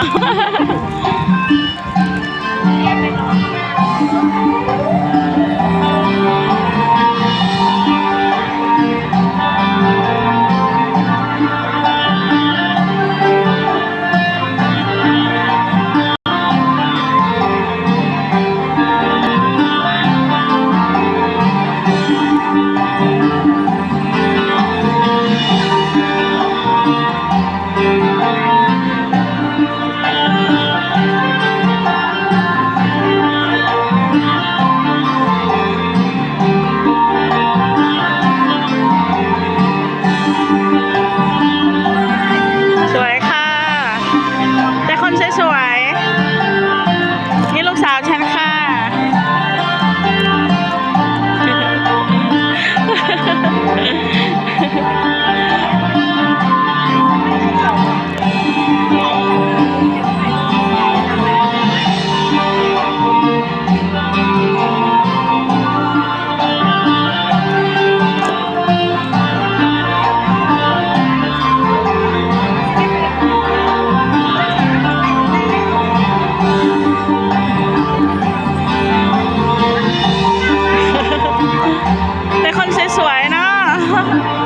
ハハハハ! สวย นี่ลูกสาวฉันค่ะ Wow.